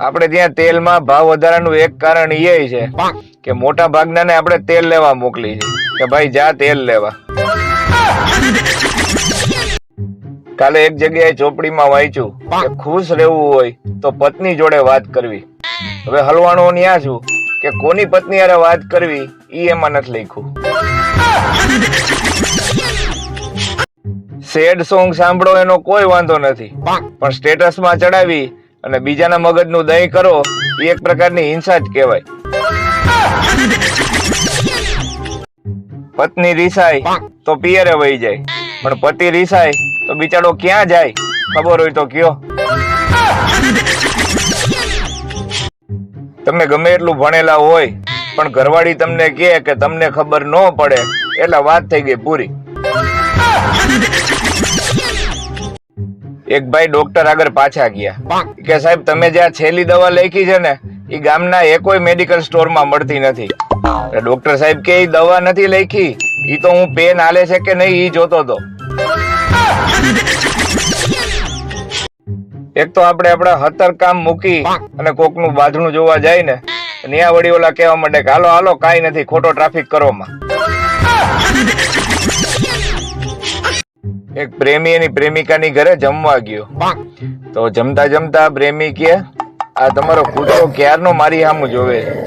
આપણે ત્યાં તેલમાં ભાવ વધારાનું એક કારણ એ છે કે મોટા ભાગનાને આપણે તેલ લેવા મોકલી છે કે ભાઈ જા તેલ લેવા. કાલે એક જગ્યાએ ચોપડીમાં વાંચ્યું કે ખુશ રહેવું હોય તો પત્ની જોડે વાત કરવી. હવે હલવાનો ન્યા છું કે કોની પત્ની અરે વાત કરવી ઈ એમાં નથી લખ્યું. સેડ સોંગ સાંભળો એનો કોઈ વાંધો નથી. પણ સ્ટેટસમાં ચડાવી અને બીજાના મગજનું દહીં કરો, એ એક પ્રકારની હિંસા જ કહેવાય. પત્ની રીસાય તો પિયરે વહી જાય, પણ પતિ રીસાય તો બિચારો ક્યાં જાય, ખબર હોય તો કયો. તમે ગમે એટલું ભણેલા હોય, પણ ઘરવાળી તમને કહે કે તમને ખબર ન પડે, એટલે વાત થઈ ગઈ પૂરી. એક ભાઈ ડોક્ટર આગળ પાછા ગયા. કે સાહેબ તમે જ્યાં છેલ્લી દવા લખી છે ને એ ગામના એકોય મેડિકલ સ્ટોરમાં મળતી નથી. ડોક્ટર સાહેબ કે એ દવા નથી લખી. એ તો હું પેન હાલે છે કે નહીં એ જોતો હતો એક તો આપણે આપણા હતર કામ મૂકી અને કોકનું બાંધણું જોવા જાય ને ત્યાં વળી ઓલા કહેવા માંડે કે હાલો હાલો કાંઈ નથી ખોટો ટ્રાફિક કરોમાં એક પ્રેમી એની પ્રેમિકાની ઘરે જમવા ગયો. તો જમતા જમતા પ્રેમી કે આ તમારો કૂતરો ક્યારનો મારી સામું જોવે છે?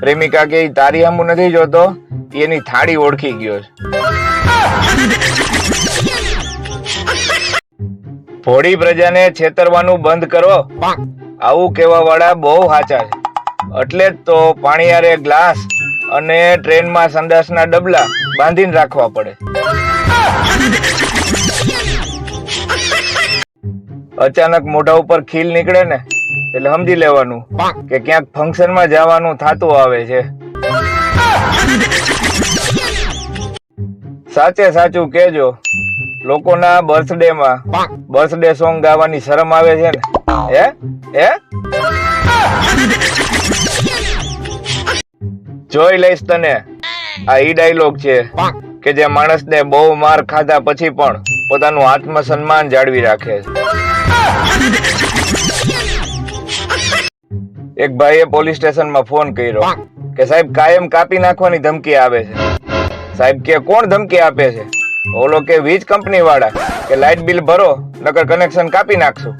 પ્રેમિકા કે "ઈ તારી સામું નથી જોતો એની થાળી ઓળખી ગયો છે. ભોળી પ્રજાને છેતરવાનું બંધ કરો. આવું કહેવા વાળા બહુ સાચા છે. એટલે જ તો પાણીયારે ગ્લાસ અને ટ્રેનમાં સંડાસના ડબલા બાંધીને રાખવા પડે. અચાનક મોઢા ઉપર ખીલ નીકળે ને, એટલે સમજી લેવાનું કે ક્યાંક ફંક્શનમાં જવાનું થાતું આવે છે. સાચે સાચું કેજો લોકોના બર્થડે માં બર્થડે સોંગ ગાવાની શરમ આવે છે ને. હે? હે? જોઈ લઈશ તને, આ ઈ ડાયલોગ છે કે જે માણસને બહુ માર ખાધા પછી પણ પોતાનું આત્મસન્માન જાળવી રાખે છે. એક ભાઈએ પોલીસ સ્ટેશનમાં ફોન કર્યો કે સાહેબ કાયમ કાપી નાખવાની ધમકી આવે છે. સાહેબ કે કોણ ધમકી આપે છે? ઓલો કે વીજ કંપની વાળા કે લાઇટ બિલ ભરો નકર કનેક્શન કાપી નાખશું.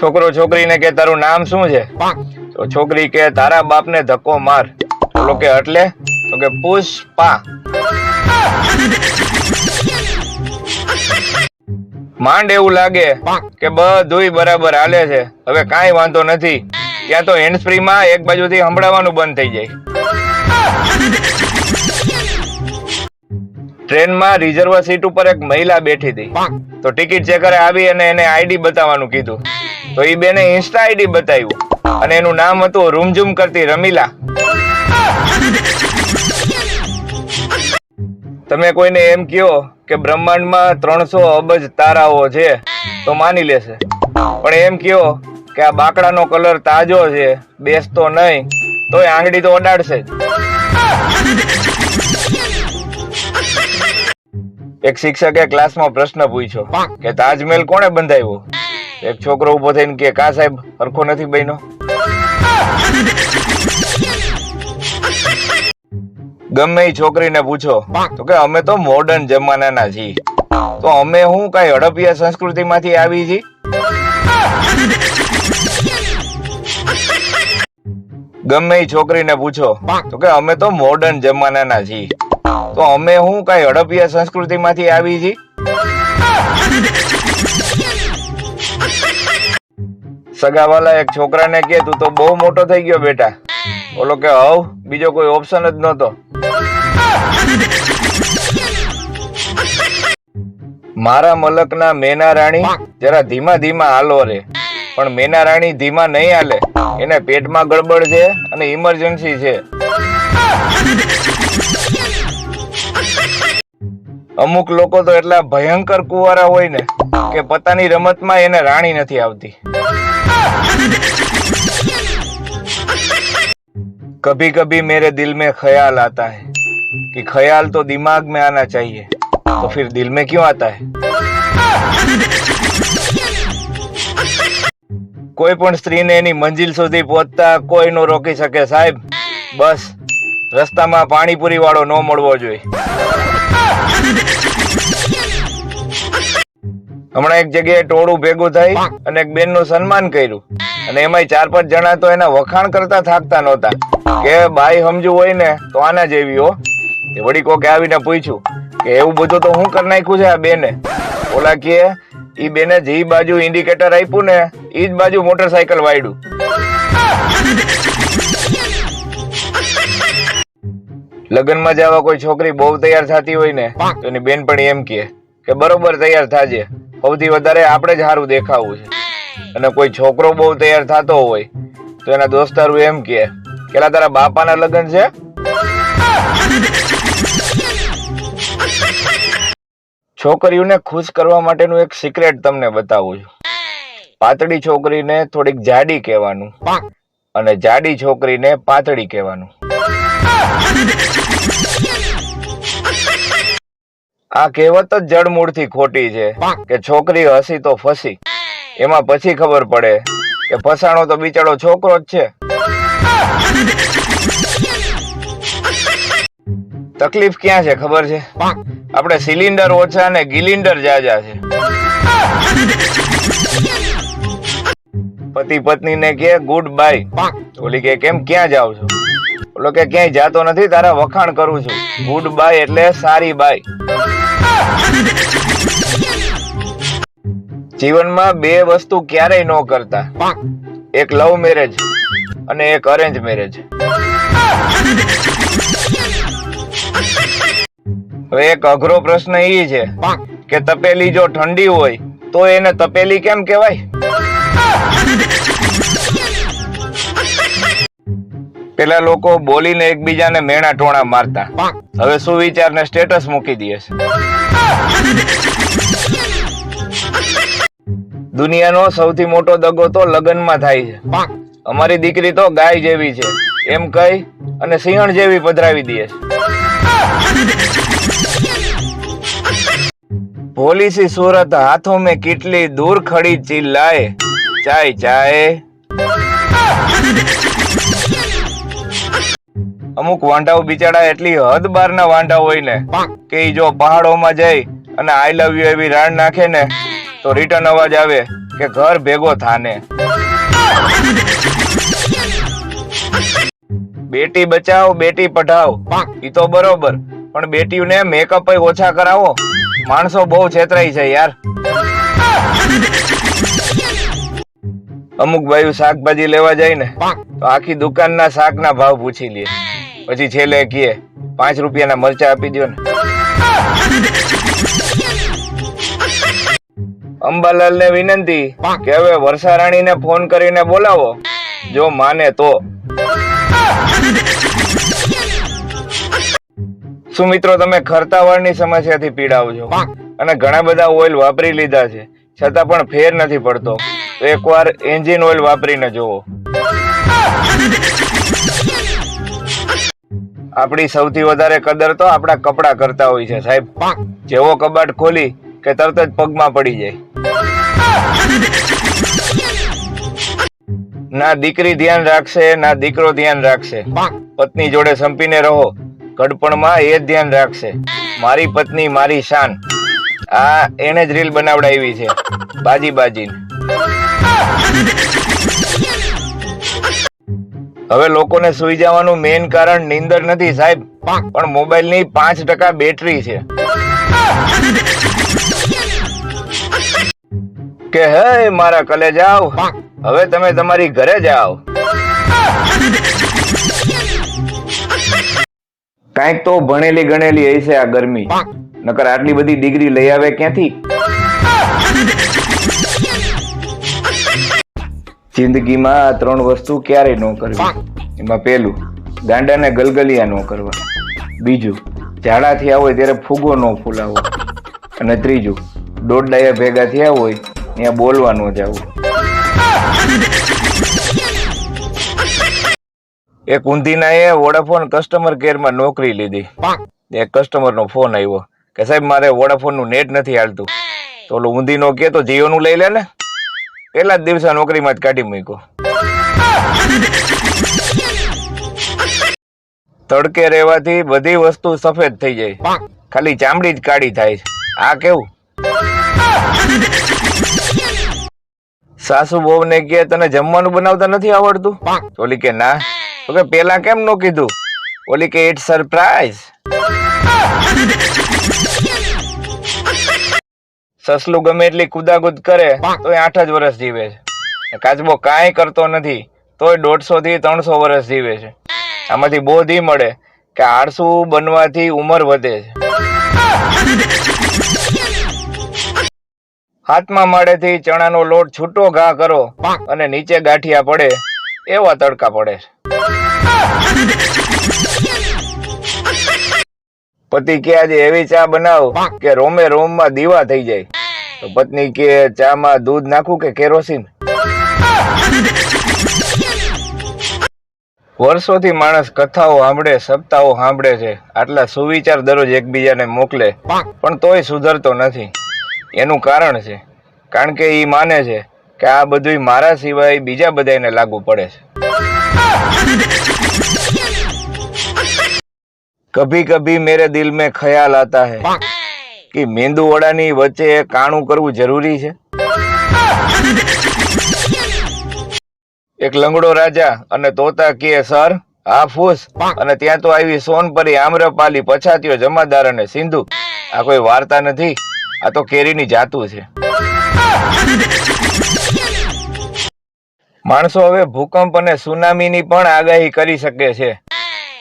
છોકરો છોકરીને કે તારું નામ શું છે? તો છોકરી કે તારા બાપને ધક્કો માર. ઓલો કે એટલે? તો કે પુષ્પા. માંડ એવું લાગે કે બધુંય બરાબર હાલે છે. હવે કાંઈ વાંધો નથી. ત્યાં તો હેન્ડ ફ્રી માં એક બાજુથી સંભળાવાનું બંધ થઈ જાય. ટ્રેનમાં રિઝર્વ સીટ ઉપર એક મહિલા બેઠી હતી. તો ટિકિટ ચેકરે આવી અને એને આઈડી બતાવવાનું કીધું. તો એ બેને ઇન્સ્ટા આઈડી બતાવ્યું. અને એનું નામ હતું રૂમઝૂમ કરતી રમીલા. તમે કોઈને એમ કહો કે બ્રહ્માંડમાં ત્રણસો અબજ તારાઓ છે, તો માની લેશે. પણ એમ કહો કે આ બાકડાનો કલર તાજો છે, બેસતો નહીં, તોય આંગળી તો અડાડશે જ. એક શિક્ષકે ક્લાસમાં પ્રશ્ન પૂછ્યો કે તાજમહેલ કોણે બંધાવ્યો? એક છોકરો ઊભો થઈને કે કા સાહેબ, હરખો નથી બન્યો? ગમે એ છોકરીને પૂછો, તો કે અમે તો મોડર્ન જમાનાના છીએ. તો અમે હું કઈ હડપિયા સંસ્કૃતિમાંથી આવી છી? ગમે એ છોકરીને પૂછો, તો કે અમે તો મોડર્ન જમાનાના છીએ. તો અમે હું કઈ હડપિયા સંસ્કૃતિમાંથી આવી છી? સગાવાલા એક છોકરાને કે, તું તો બહુ મોટો થઈ ગયો બેટા. ઓલો કે, હવ, બીજો કોઈ ઓપ્શન જ નહોતો. મારા મલકના મેના રાણી જરા ધીમા ધીમા હાલો રે. પણ મેના રાણી ધીમા નહીં હાલે. એને પેટમાં ગડબડ છે અને ઇમરજન્સી છે. અમુક લોકો તો એટલા ભયંકર કુવારા હોય ને કે પોતાની રમતમાં એને રાણી નથી આવતી. કભી કભી મેરે દિલ મેં ખ્યાલ આતા હૈ. कि ख्याल तो दिमाग में आना चाहिए तो फिर दिल में क्यों आता है કોઈ પણ સ્ત્રીને એની મંજિલ સુધી પહોંચતા કોઈ નો રોકી શકે સાહેબ બસ રસ્તામાં પાણીપુરી વાળો ન મળવો જોઈએ હમણાં એક જગ્યાએ ટોળું ભેગું થઈ અને એક બેન નું સન્માન કર્યું અને એમાંય ચાર પાંચ જણા તો એના વખાણ કરતા થાકતા નહોતા કે બાઈ સમજુ હોય ને તો આના જેવી હો તે વળી કોકે આવીને પૂછ્યું કે એવું બધું તો હું કરી નાખ્યું છે આ બેને? ઓલા કે, ઈ બેને જે બાજુ ઇન્ડિકેટર આપ્યું ને એ જ બાજુ મોટરસાયકલ વાયડું. લગ્નમાં જવા કોઈ છોકરી બહુ તૈયાર થતી હોય ને, તો એની બેન પણ એમ કહે કે બરોબર તૈયાર થાજે. સૌથી વધારે આપણે જ સારું દેખાવું છે. અને કોઈ છોકરો બહુ તૈયાર થતો હોય, તો એના દોસ્તારું એમ કહે કેલા તારા બાપાના લગ્ન છે? છોકરીઓને ખુશ કરવા માટેનું એક સિક્રેટ તમને બતાવું છું. પાતળી છોકરીને થોડીક જાડી કહેવાનું અને જાડી છોકરીને પાતળી કહેવાનું. આ કહેવત જ જડમૂળથી ખોટી છે કે છોકરી હસી તો ફસી. એમાં પછી ખબર પડે કે ફસાણો તો બિચારો છોકરો જ છે. તકલીફ ક્યાં છે, ખબર છે? આપણે સિલિન્ડર ઓછા અને ગિલિન્ડર જાજા છે. પતિ પત્ની ને કે ગુડ બાય ઓલી કે, કેમ, ક્યાં જાવ છો? ઓલો કે, ક્યાંય જાતો નથી, તારા વખાણ કરું છું. ગુડ બાય એટલે સારી બાય જીવનમાં બે વસ્તુ ક્યારેય ન કરતા. એક લવ મેરેજ અને એક અરેન્જ મેરેજ હવે એક અઘરો પ્રશ્ન એ છે કે તપેલી જો ઠંડી હોય, તો એને તપેલી કેમ કહેવાય? પેલા લોકો બોલીને એકબીજાને મેણા ટોણા મારતા. હવે સુવિચાર ને સ્ટેટસ મૂકી દે છે. દુનિયાનો સૌથી મોટો દગો તો લગ્નમાં થાય છે. અમારી દીકરી તો ગાય જેવી છે. એમ કહી અને સિંહણ જેવી પધરાવી દે છે. પોલીસી સુરત હાથો મેં કેટલી દૂર ખડી ચિલ્લાય ચાય ચાય. અમુક વાંડાઓ બિચારા એટલી હદ બાર ના વાંડા હોય ને કે જો પહાડોમાં જાય અને આઈ લવ યુ એવી રાણ નાખે ને, તો રિટર્ન અવાજ આવે કે ઘર ભેગો થાને. બેટી બચાવ, બેટી પઢાવ. ઈ તો બરોબર. પણ બેટીઓને મેકઅપ ઓછા કરાવો. માણસો બહુ છેતરાય છે યાર. અમુક ભાઈઓ શાકભાજી લેવા જાય ને, તો આખી દુકાનના શાકના ભાવ પૂછી લે. પછી છેલ્લે કીએ પાંચ રૂપિયાના મરચા આપી દો ને. અંબાલાલ ને વિનંતી કે હવે વર્ષારાણીને ફોન કરીને બોલાવો. જો માને તો. શું મિત્રો તમે ખરતા વાળની સમસ્યાથી પીડાવ છો? અને ઘણા બધા ઓઇલ વાપરી લીધા છે. છતાં પણ ફેર નથી પડતો. તો એકવાર એન્જિન ઓઇલ વાપરીને જુઓ. આપણી સૌથી વધારે કદર તો આપણા કપડા કરતા હોય છે સાહેબ. જેવો કબાટ ખોલી કે તરત જ પગમાં પડી જાય. ના દીકરી ધ્યાન રાખશે ના દીકરો ધ્યાન રાખશે. પત્ની જોડે સંપીને રહો. ઘડપણમાં એ ધ્યાન રાખશે. મારી પત્ની, મારી શાન. આ એને જ રીલ બનાવડાવી છે. બાજી બાજી હવે લોકોને સુઈ જવાનું મેઇન કારણ નીંદર નથી સાહેબ. પણ મોબાઈલની પાંચ ટકા બેટરી છે. કે હે મારા કલે જાઓ હવે તમે તમારી ઘરે જાઓ. કાંઈક તો ભણેલી ગણેલી હશે આ ગરમી. નકર આટલી બધી ડિગ્રી લઈ આવે ક્યાંથી? જિંદગીમાં આ ત્રણ વસ્તુ ક્યારેય ન કરવી. એમાં પેલું ગાંડાને ગલગલિયા ન કરવા. બીજું ઝાડા થયા હોય ત્યારે ફૂગો ન ફૂલાવો. અને ત્રીજું દોઢ ડાયા ભેગા થયા હોય ત્યાં બોલવા ન જવું એક ઊંધીના એ વોડાફોન કસ્ટમર કેરમાં નોકરી લીધી. એક કસ્ટમર નો ફોન આવ્યો કે સાહેબ મારે વોડાફોનનું નેટ નથી હાલતું. તો ઓલો ઊંધીનો કે તો જીઓ નું લઈ લે ને. પેલા જ દિવસે નોકરીમાં જ કાઢી મૂક્યો. તડકે રહેવાથી બધી વસ્તુ સફેદ થઈ જાય. ખાલી ચામડી જ કાળી થાય છે. આ કેવું? સાસુ બહુ ને કે તને જમવાનું બનાવતા નથી આવડતું? ઓલી કે ના. તો કે પેલા કેમ નો કીધું? ઓલી કે ઇટ સરપ્રાઈઝ સસલું ગમે એટલી કુદાકુદ કરે, તોય આઠ જ વર્ષ જીવે છે. કાચબો કાંઈ કરતો નથી, તોય દોઢસો થી ત્રણસો વર્ષ જીવે છે. આમાંથી બોધ મળે કે આળસુ બનવાથી ઉંમર વધે છે. હાથમાં માળેથી ચણાનો લોટ છૂટો ઘા કરો અને નીચે ગાંઠિયા પડે, એવા તડકા પડે છે. પતિ કે આજે એવી ચા બનાવ કે રોમે રોમમાં દીવા થઈ જાય. તો પત્ની કે ચા માં દૂધ નાખું કે કેરોસીન? વર્ષોથી માણસ કથાઓ સાંભળે, સપ્તાહો સાંભળે છે. આટલા સુવિચાર દરરોજ એકબીજાને મોકલે. પણ તોય સુધરતો નથી. એનું કારણ છે. કારણ કે ઈ માને છે કે આ બધું મારા સિવાય બીજા બધાને લાગુ પડે છે. કભી કભી મેરે દિલ મે ખ્યાલ આતા હે કે મેંદુ વડાની વચ્ચે કાણું કરવું જરૂરી છે. એક લંગડો રાજા અને તોતા કે સર હા ફૂસ. અને ત્યાં તો આવી સોનપરી આમ્રપાલી પછાતીઓ જમાદાર અને સિંધુ. આ કોઈ વાર્તા નથી. આ તો કેરીની જાતું છે. માણસો હવે ભૂકંપ અને સુનામીની પણ આગાહી કરી શકે છે.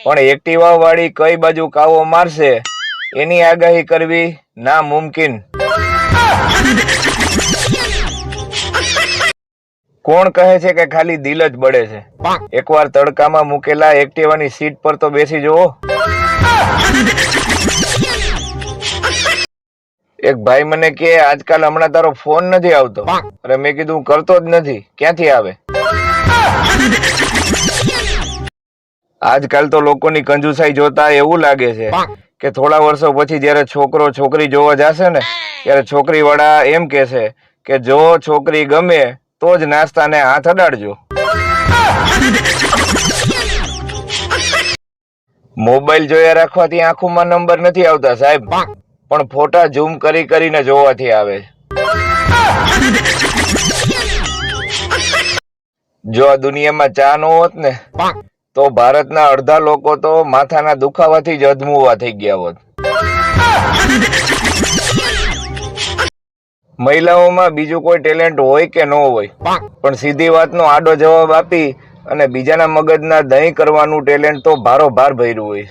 પણ એક્ટિવા વાળી કઈ બાજુ કાવો મારશે, એની આગાહી કરવી ના મુમકિન. કોણ કહે છે કે ખાલી દિલ જ બળે છે? એકવાર તડકામાં મૂકેલા એક્ટિવાની સીટ પર તો બેસી જુઓ. એક ભાઈ મને કે આજકાલ હમણાં તારો ફોન નથી આવતો. અરે મેં કીધું કરતો જ નથી. ક્યાંથી આવે? આજકાલ તો લોકોની કંજુસાઈ જોતા એવું લાગે છે કે થોડા વર્ષો પછી જ્યારે છોકરો છોકરી જોવા જશે ને ત્યારે છોકરી વાળા એમ કહેશે કે જો છોકરી ગમે તો જ નાસ્તાને હાથ અડાડજો. મોબાઈલ જોયા રાખવાથી આંખોમાં નંબર નથી આવતા સાહેબ. પણ ફોટા ઝૂમ કરી કરીને જોવાથી આવે જો આ દુનિયામાં ચા નો હોત ને તો ભારતના અડધા લોકો તો માથાના દુખાવાથી જ અધમુવા થઈ ગયા હોત. મહિલાઓમાં બીજું કોઈ ટેલેન્ટ હોય કે ન હોય પણ સીધી વાતનો આડો જવાબ આપી અને બીજાના મગજના દહીં કરવાનું ટેલેન્ટ તો ભારો ભાર ભર્યું હોય.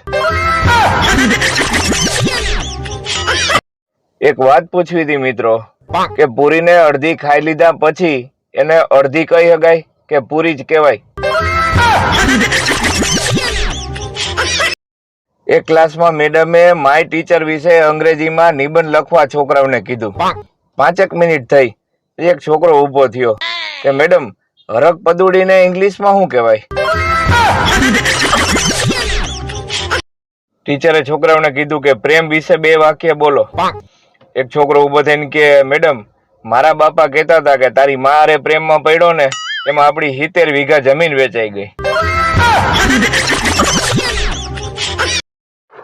એક વાત પૂછવી હતી મિત્રો કે પૂરીને અડધી ખાઈ લીધા પછી એને અડધી કઈ હગાય કે પૂરી જ કહેવાય. એક ક્લાસમાં મેડમે, માય ટીચર વિશે અંગ્રેજીમાં નિબંધ લખવા છોકરાઓને કીધું. પાંચેક મિનિટ થઈ, એક છોકરો ઊભો થયો કે, મેડમ હરક પદુડીને ઇંગ્લિશમાં શું કહેવાય? ટીચરે છોકરાઓને કીધું કે, પ્રેમ વિશે બે વાક્ય બોલો. એક છોકરો ઊભો થઈને કે, મેડમ, મારા બાપા કહેતા હતા કે, તારી મારે પ્રેમમાં પડ્યો ને એમાં આપણી સિત્તેર વીઘા જમીન વેચાઈ ગઈ.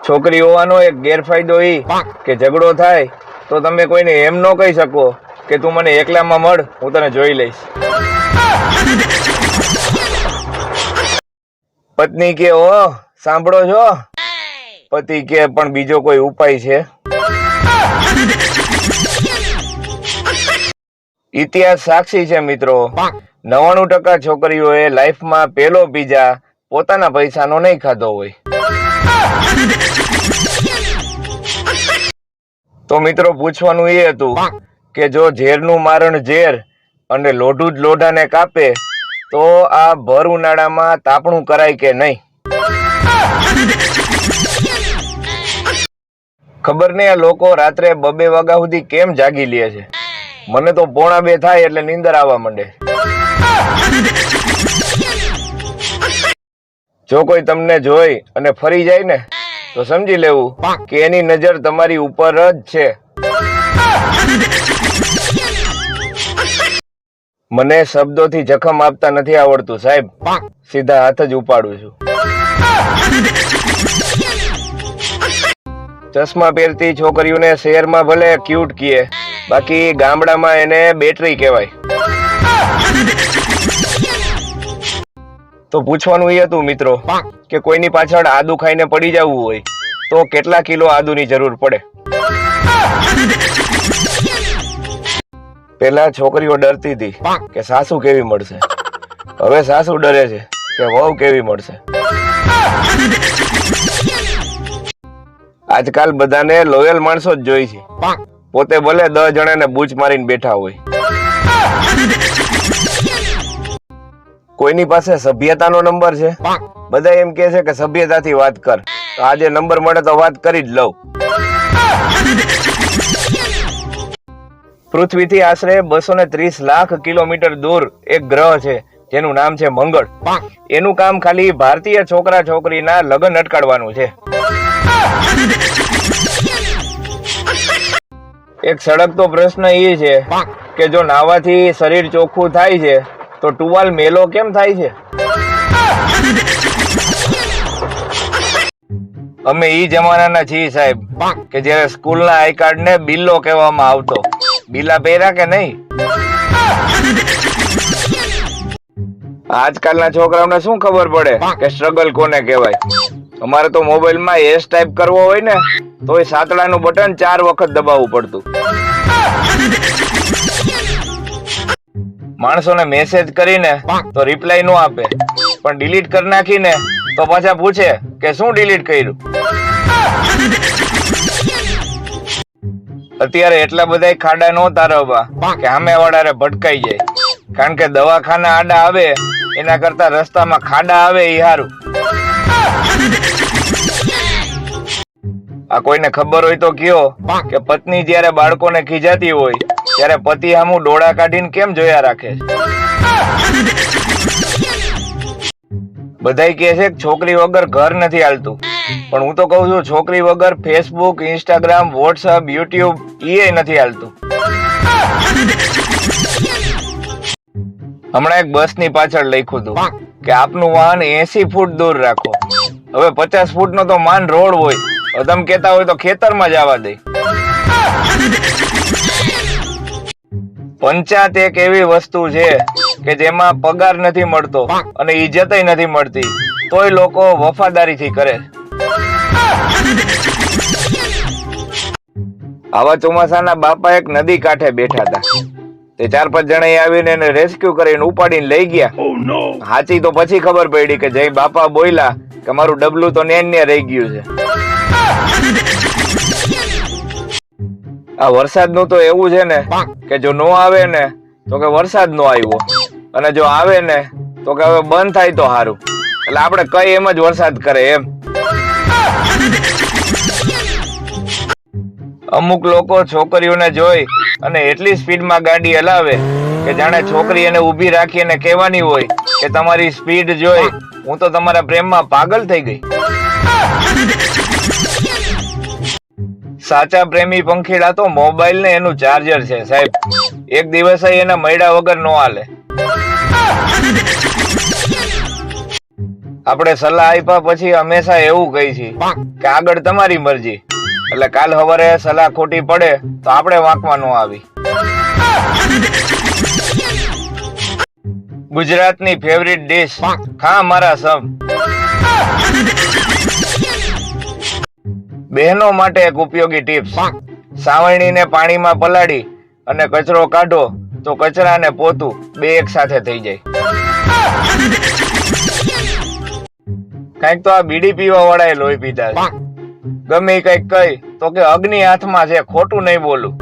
છોકરી હોવાનો એક ગેરફાયદો ઈ કે ઝઘડો થાય તો તમે કોઈને એમ ન કહી શકો કે તું મને એકલામાં મળ, હું તને જોઈ લઈશ. પત્ની કે, ઓ, સાંભળો છો? પતિ કે, પણ બીજો કોઈ ઉપાય છે? ઇતિહાસ સાક્ષી છે મિત્રો. નવાણું ટકા છોકરીઓએ લાઈફમાં પેલો પીઝા પોતાના પૈસાનો નહીં ખાધો હોય. તો મિત્રો, પૂછવાનું એ હતું કે જો ઝેરનું મારણ ઝેર અને લોઢું જ લોઢાને કાપે, તો આ ભર ઉનાળામાં તાપણું કરાય કે નહીં? ખબર નહીં આ લોકો રાત્રે બબે વાગ્યા સુધી કેમ જાગી લે છે? મને તો પોણા બે થાય એટલે નીંદર આવવા માંડે. જો કોઈ તમને જોઈ અને ફરી જાય ને, તો સમજી લેવું કે એની નજર તમારી ઉપર જ છે. મને શબ્દોથી જખમ આપતા નથી આવડતું, સાહેબ. સીધા હાથ જ ઉપાડું છું. ચશ્મા પહેરતી છોકરીઓને શહેરમાં ભલે ક્યુટ કીએ, બાકી ગામડામાં એને બેટરી કહેવાય. તો પૂછવાનું એ હતું મિત્રો કે કોઈની પાછળ આદુ ખાઈને પડી જવું હોય તો કેટલા કિલો આદુની જરૂર પડે? પેલા છોકરીઓ ડરતી હતી કે સાસુ કેવી મળશે? હવે સાસુ ડરે છે કે વહુ કેવી મળશે? આજકાલ બધાને લોયલ માણસો જ જોઈ છે. પોતે ભલે દસ જણાને બૂચ મારીને બેઠા હોય. કોઈની પાસે સભ્યતાનો નંબર છે? બધા એમ કે છે કે સભ્યતાથી વાત કર. તો આજે નંબર મળે તો વાત કરી જ લઉં. પૃથ્વીથી આશરે બસો ને ત્રીસ લાખ કિલોમીટર દૂર એક ગ્રહ છે જેનું નામ છે મંગળ. એનું કામ ખાલી ભારતીય છોકરા છોકરીના લગ્ન અટકાડવાનું છે. એક સળગતો પ્રશ્ન એ છે કે જો નાવાથી શરીર ચોખ્ખું થાય છે તો ટુવાલ મેલો કેમ થાય છે? અમે ઈ જમાનાના છીએ સાહેબ, કે જ્યારે સ્કૂલના આઈ કાર્ડ ને બિલ્લો કહેવામાં આવતો. બિલા પહેર્યા કે નહીં? આજકાલના છોકરાઓને શું ખબર પડે કે સ્ટ્રગલ કોને કહેવાય? અમારે તો મોબાઈલમાં એસ ટાઈપ કરવો હોય ને તો એ સાતડાનું બટન ચાર વખત દબાવવું પડતું. માણસોને મેસેજ કરીને તો રિપ્લાય નો આપે. પણ ડિલીટ કરી નાખીને તો પાછા પૂછે કે શું ડિલીટ કર્યું? અત્યારે એટલા બધા ખાડા નો તારવવા કે સામે વાળાને ભટકાઈ જાય. કારણ કે દવાખાના આડા આવે એના કરતા રસ્તામાં ખાડા આવે એ સારું આ કોઈને ખબર હોય તો કયો કે પત્ની જ્યારે બાળકોને ખીજાતી હોય ત્યારે પતિ સામું ડોળા કાઢીને કેમ જોયા રાખે છે? બધાય કહે છે કે છોકરી વગર ઘર નથી હાલતું. પણ હું તો કહું છું, છોકરી વગર ફેસબુક ઇન્સ્ટાગ્રામ વોટ્સઅપ યુટ્યુબ એ નથી હાલતું. હમણાં એક બસની પાછળ લખ્યું હતું કે આપનું વાહન એસી ફૂટ દૂર રાખો. હવે પચાસ ફૂટ નો તો માન રોડ હોય. તમે કેતા હોય તો ખેતરમાં જવા દે. પંચાયત એક એવી વસ્તુ છે કે જેમાં પગાર નથી મળતો અને ઈજ્જતય નથી મળતી. તોય લોકો વફાદારીથી કરે. આવા ચોમાસાના બાપા એક નદી કાંઠે બેઠા હતા. તે ચાર પાંચ જણા આવીને એને રેસ્ક્યુ કરીને ઉપાડીને લઈ ગયા. હાચી તો પછી ખબર પડી કે જય બાપા બોયલા કે મારું ડબલું તો નેન ને રહી ગયું છે. આ વરસાદનું તો એવું છે ને કે જો નો આવે ને તો કે વરસાદ નો આવ્યો. અને જો આવે ને તો કે હવે બંધ થાય તો સારું એટલે આપણે કઈ એમ જ વરસાદ કરે એમ. અમુક લોકો છોકરીઓને જોઈ અને એટલી સ્પીડમાં ગાડી હલાવે કે જાણે છોકરી એને ઊભી રાખી અને કહેવાની હોય કે તમારી સ્પીડ જોઈ હું તો તમારા પ્રેમમાં પાગલ થઈ ગઈ. સાચા પ્રેમી પંખીડા તો મોબાઈલ ને એનું ચાર્જર છે, સાહેબ. એક દિવસ એના મૈડા વગર નો હાલે. આપણે સલાહ આપ્યા પછી હંમેશા એવું કહી છીએ કે આગળ તમારી મરજી. એટલે કાલ સવારે સલાહ ખોટી પડે તો આપણે વાંકવા ન આવી. ગુજરાતની ફેવરિટ ડિશ ખા મારા સમ. બહેનો માટે એક ઉપયોગી ટિપ્સ સાવરણીને પાણીમાં પલાળી અને કચરો કાઢો તો કચરા અને પોતું બે એક સાથે થઈ જાય. કંઈક તો આ બીડી પીવા વાળાએ લોહી પીધા ગમે કંઈક કઈ તો કે અગ્નિ હાથમાં છે ખોટું નહીં બોલું.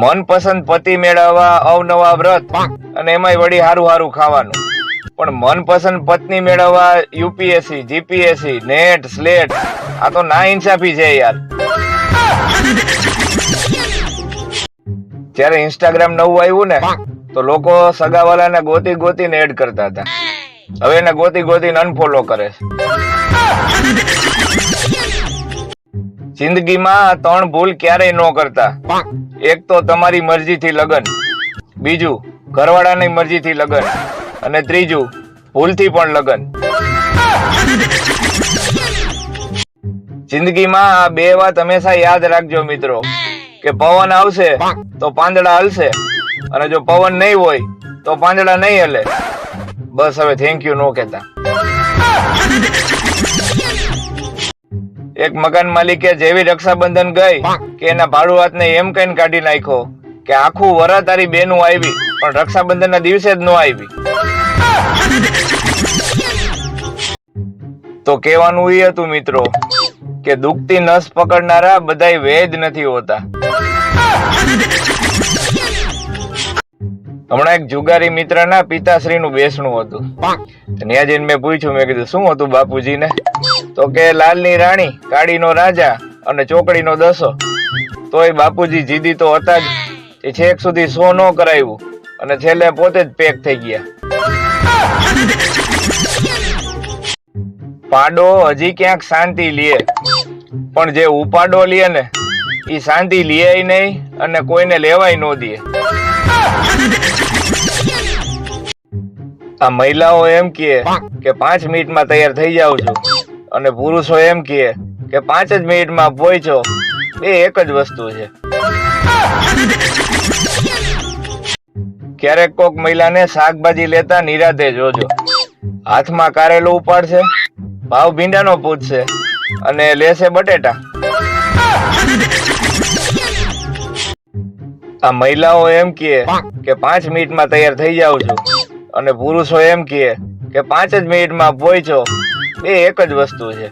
મનપસંદ પતિ મેળવવા અવનવા વ્રત અને એમાંય વળી હારું હારું ખાવાનું. પણ મનપસંદ પત્ની મેળવવા યુપીએસસી, જીપીએસસી, નેટ, સ્લેટ. આ તો ના ઇન્સાફી છે યાર. જ્યારે ઇન્સ્ટાગ્રામ નવું આવ્યું ને, તો લોકો સગાવાલાને ગોતી ગોતીને એડ કરતા હતા. હવે એને ગોતી ગોતીને અનફોલો કરે છે. જિંદગીમાં ત્રણ ભૂલ ક્યારેય ન કરતા. એક તો તમારી મરજીથી લગન. બીજું, ઘરવાળાની મરજીથી લગન. અને ત્રીજું, ભૂલથી પણ લગન. જિંદગીમાં આ બે વાત હંમેશા યાદ રાખજો મિત્રો. કે પવન આવશે, તો પાંદડા હલશે. અને જો પવન નહીં હોય, તો પાંદડા નહીં હલે. બસ હવે થેન્ક યુ નો કહેતા. એક મકાન માલિકે જેવી રક્ષાબંધન ગઈ, કે એના ભાડુઆતને એમ કહીને કાઢી નાખ્યો. કે આખું વરા તારી બેનું આવી, પણ રક્ષાબંધન ના દિવસે જ ન આવી. તો કહેવાનું એ હતું મિત્રો, કે દુખતી નસ પકડનારા બધાય વેદ નથી હોતા. હમણાં એક જુગારી મિત્રના પિતાશ્રી નું બેસણું હતું. ત્યાં જઈને મેં પૂછ્યું, મેં કીધું, શું હતું બાપુજીને? તો કે, લાલની રાણી, કાળીનો રાજા અને ચોકડીનો દસો. તોય બાપુજી જીદી તો હતા જ. એ છેક સુધી શો ન કરાવ્યું અને છેલ્લે પોતે જ પેક થઈ ગયા. પાડો હજી ક્યાંક શાંતિ લે. પણ જે ઉપાડો લે ને એ શાંતિ લે નહીં અને કોઈને લેવાય ન દે. આ મહિલાઓ એમ કહે કે પાંચ મિનિટમાં તૈયાર થઈ જાવ છું. અને પુરુષો એમ કહે કે પાંચ જ મિનિટમાં પહોંચો બે એક જ વસ્તુ છે. ક્યારેક કોક મહિલાને શાકભાજી લેતા નિરાતે જોજો. હાથમાં કારેલું ઉપાડશે, ભાવ ભીંડાનો પૂછશે અને લેશે બટેટા. આ મહિલાઓ એમ કહે કે પાંચ મિનિટમાં તૈયાર થઈ જાઉં છું અને પુરુષો એમ કહે કે પાંચ જ મિનિટમાં પહોંચો. એ એક જ વસ્તુ છે.